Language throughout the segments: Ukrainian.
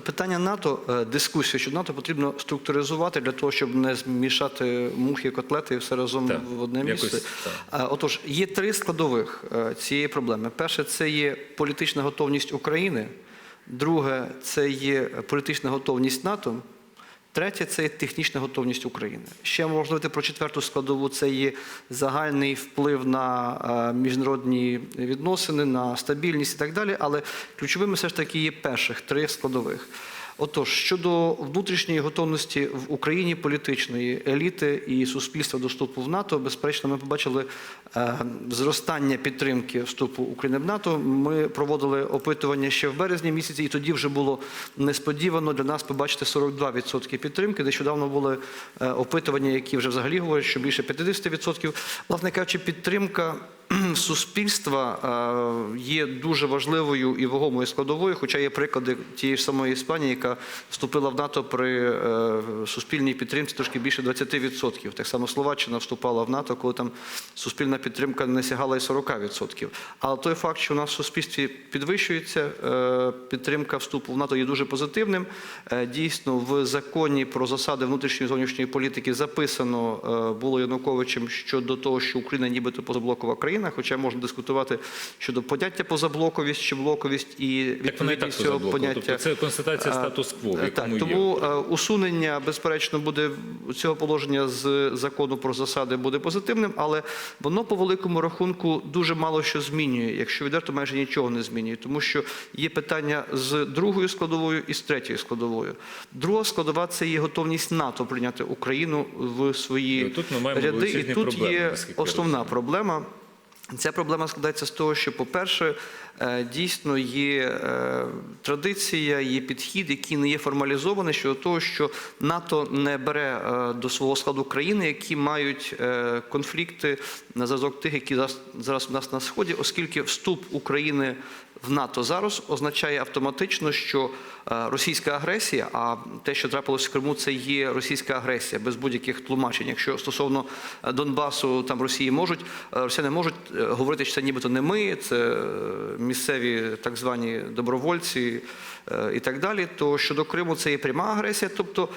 Питання НАТО, дискусія, що щодо НАТО потрібно структуризувати для того, щоб не змішати мухи, котлети і все разом Так, в одне якось місце. так. Е, Отож, є три складових е, цієї проблеми. Перше, це є політична готовність України. Друге, це є політична готовність НАТО. Третє це технічна готовність України. Ще можна говорити про четверту складову. Це є загальний вплив на е, міжнародні відносини, на стабільність і так далі. Але ключовими все ж таки є перших три складових. Отож, щодо внутрішньої готовності в Україні політичної еліти і суспільства до вступу в НАТО, безперечно, ми побачили е, зростання підтримки вступу України в НАТО. Ми проводили опитування ще в березні місяці, і тоді вже було несподівано для нас побачити 42% підтримки. Нещодавно були е, опитування, які вже взагалі говорять, що більше 50%. Власне кажучи, підтримка суспільства е, є дуже важливою і вагомою складовою, хоча є приклади тієї ж самої Іспанії, яка вступила в НАТО при е, суспільній підтримці трошки більше 20%. Так само Словаччина вступала в НАТО, коли там суспільна підтримка не сягала і 40%. Але той факт, що у нас в суспільстві підвищується, е, підтримка вступу в НАТО є дуже позитивним. Дійсно, в законі про засади внутрішньої і зовнішньої політики записано було Януковичем щодо того, що Україна нібито позаблокова країна, хоча можна дискутувати щодо поняття позаблоковість чи блоковість і відповідність цього поняття. Тобто це констатація статус-кво, е, так, є. тому е, усунення, безперечно, буде цього положення з закону про засади буде позитивним, але воно по великому рахунку дуже мало що змінює. Якщо відверто, майже нічого не змінює, тому що є питання з другою складовою і з третьою складовою. Друга складова це є готовність НАТО прийняти Україну в свої І тут ми маємо ряди. І тут проблеми, є основна проблема. Ця проблема складається з того, що, по-перше, е, дійсно є е, традиція, є підхід, який не є формалізований щодо того, що НАТО не бере е, до свого складу країни, які мають конфлікти на зразок тих, які зараз у нас на сході, оскільки вступ України в НАТО зараз означає автоматично, що е, російська агресія, а те, що трапилось в Криму, це є російська агресія без будь-яких тлумачень. Якщо стосовно е, Донбасу там Росії можуть, е, росіяни можуть говорити, що це нібито не ми, це місцеві так звані добровольці і так далі. То щодо Криму це є пряма агресія, тобто.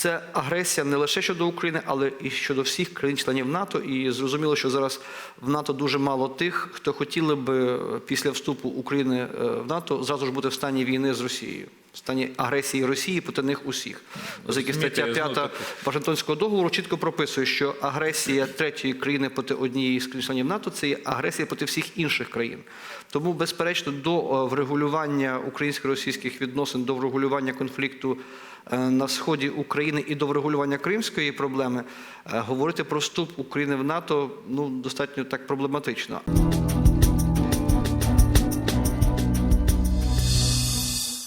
Це агресія не лише щодо України, але і щодо всіх країн-членів НАТО. І зрозуміло, що зараз в НАТО дуже мало тих, хто хотіли би після вступу України е, в НАТО зразу ж бути в стані війни з Росією, в стані агресії Росії проти них усіх. Оскільки стаття я 5 Вашингтонського договору чітко прописує, що агресія третьої країни проти однієї з членів НАТО це є агресія проти всіх інших країн. Тому, безперечно, до е, врегулювання українсько-російських відносин, до врегулювання конфлікту е, на сході України і до врегулювання кримської проблеми е, говорити про вступ України в НАТО ну достатньо так проблематично.